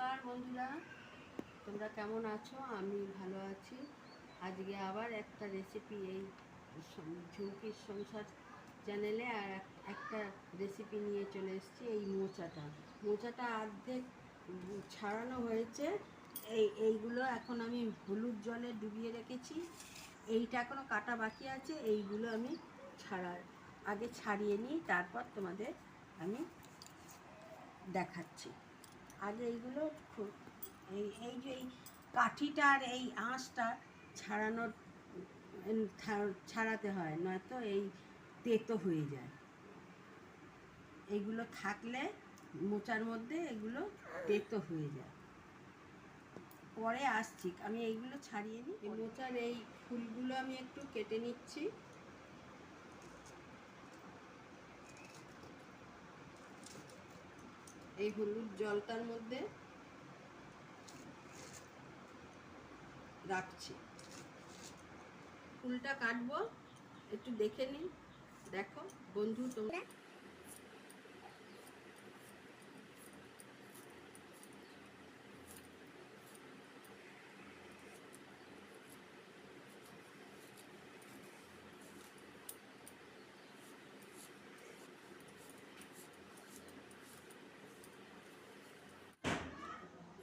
নমস্কার বন্ধুরা। তোমরা কেমন আছো? আমি ভালো আছি। আজকে আবার একটা রেসিপি এই ঝুঁকির সংসার চ্যানেলে আর এক- একটা রেসিপি নিয়ে চলে এসেছি এই মোচাটা। মোচাটা অর্ধেক ছাড়ানো হয়েছে। এই এইগুলো এখন আমি হলুদ জলে ডুবিয়ে রেখেছি। এইটা এখনও কাটা বাকি আছে। এইগুলো আমি ছাড়া আগে ছাড়িয়ে নিই, তারপর তোমাদের আমি দেখাচ্ছি। আগে এইগুলো এই এই যে এই কাঠিটার এই আঁশটা ছাড়ানোর ছাড়াতে হয়, নয়তো এই তেতো হয়ে যায়। এইগুলো থাকলে মোচার মধ্যে এগুলো তেতো হয়ে যায়। পরে আসছি, আমি এইগুলো ছাড়িয়ে নিই। মোচার এই ফুলগুলো আমি একটু কেটে নিচ্ছি। এই হলুদ জলটার মধ্যে রাখছি। ফুলটা কাটবো একটু দেখে নিন দেখো বন্ধু তোমরা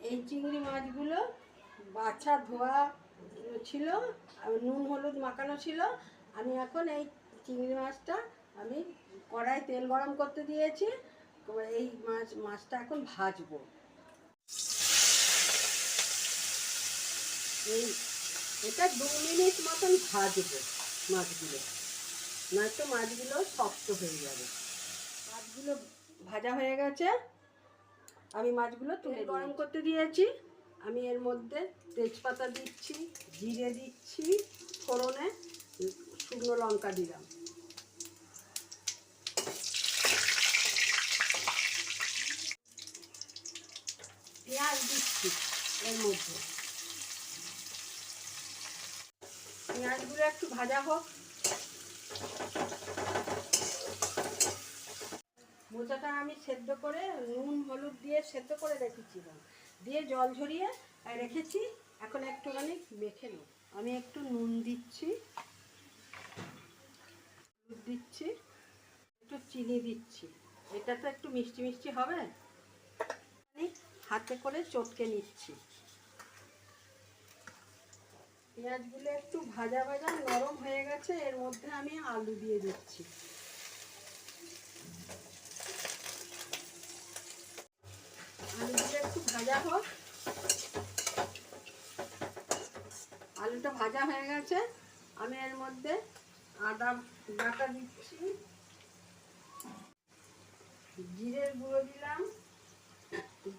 এই চিংড়ি মাছগুলো বাছা ধোয়া ছিল নুন হলুদ মাখানো ছিল। আমি এখন এই চিংড়ি মাছটা আমি কড়াই তেল গরম করতে দিয়েছি এই মাছ, মাছটা এখন ভাজবো। এই, এটা দু মিনিট মতন ভাজবো মাছগুলো, নয়তো মাছগুলো শক্ত হয়ে যাবে। মাছগুলো ভাজা হয়ে গেছে। আমি মাছগুলো তুলে গরম করতে দিয়েছি। আমি এর মধ্যে তেজপাতা দিচ্ছি জিরে দিচ্ছি ফোড়নে শুকনো লঙ্কা দিলাম। পেঁয়াজ দিচ্ছি এর মধ্যে। পেঁয়াজগুলো একটু ভাজা হোক মোচাটা আমি সেদ্ধ করে নুন, হলুদ দিয়ে সেদ্ধ করে রেখেছিলাম দিয়ে জল ঝরিয়ে রেখেছি। এখন একটুখানি মেখে নেব। আমি একটু নুন দিচ্ছি, হলুদ দিচ্ছি, একটু চিনি দিচ্ছি। এটা তো একটু মিষ্টি মিষ্টি হবে। হাতে করে চটকে নিচ্ছি। পেঁয়াজগুলো একটু ভাজা ভাজা নরম হয়ে গেছে। এর মধ্যে আমি আলু দিয়ে দিচ্ছি আলুগুলো একটু ভাজা হোক আলুটা ভাজা হয়ে গেছে। আমি এর মধ্যে আদা বাটা দিচ্ছি। জিরের গুঁড়ো দিলাম।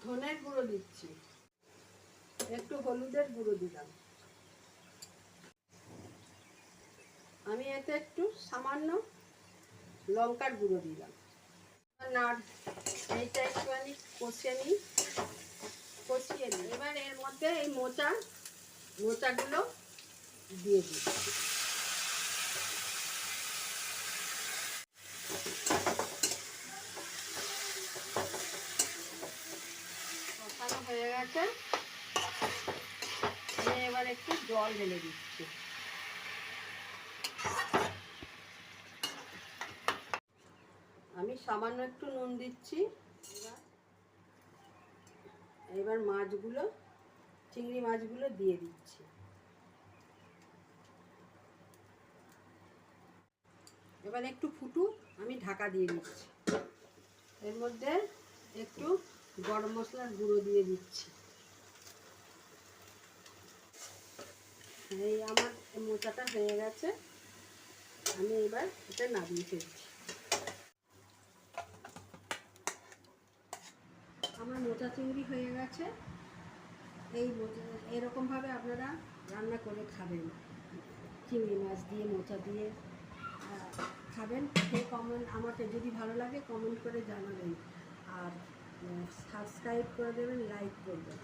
ধনের গুঁড়ো দিচ্ছি। একটু হলুদের গুঁড়ো দিলাম। আমি এতে একটু সামান্য লঙ্কার গুঁড়ো দিলাম। নাট এইটা একটুখানি কষিয়ে নিই। কষিয়ে নিই। এবার এর মধ্যে এই মোচা, মোচাগুলো দিয়ে দিই। কষানো হয়ে গেছে। এবার একটু জল ঢেলে দিচ্ছি। আমি সামান্য একটু নুন দিচ্ছি। এবার মাছগুলো, চিংড়ি মাছগুলো দিয়ে দিচ্ছি। এবার একটু ফুটু, আমি ঢাকা দিয়ে দিচ্ছি। এর মধ্যে একটু গরম মশলার গুঁড়ো দিয়ে দিচ্ছি। এই আমার মোচাটা হয়ে গেছে, আমি এবার এটা নামিয়ে ফেলছি আমার মোচা চিংড়ি হয়ে গেছে। এই এরকমভাবে আপনারা রান্না করে খাবেন। চিংড়ি মাছ দিয়ে, মোচা দিয়ে খাবেন। সেই কমেন্ট আমাকে যদি ভালো লাগে কমেন্ট করে জানাবেন। আর সাবস্ক্রাইব করে দেবেন লাইক করবেন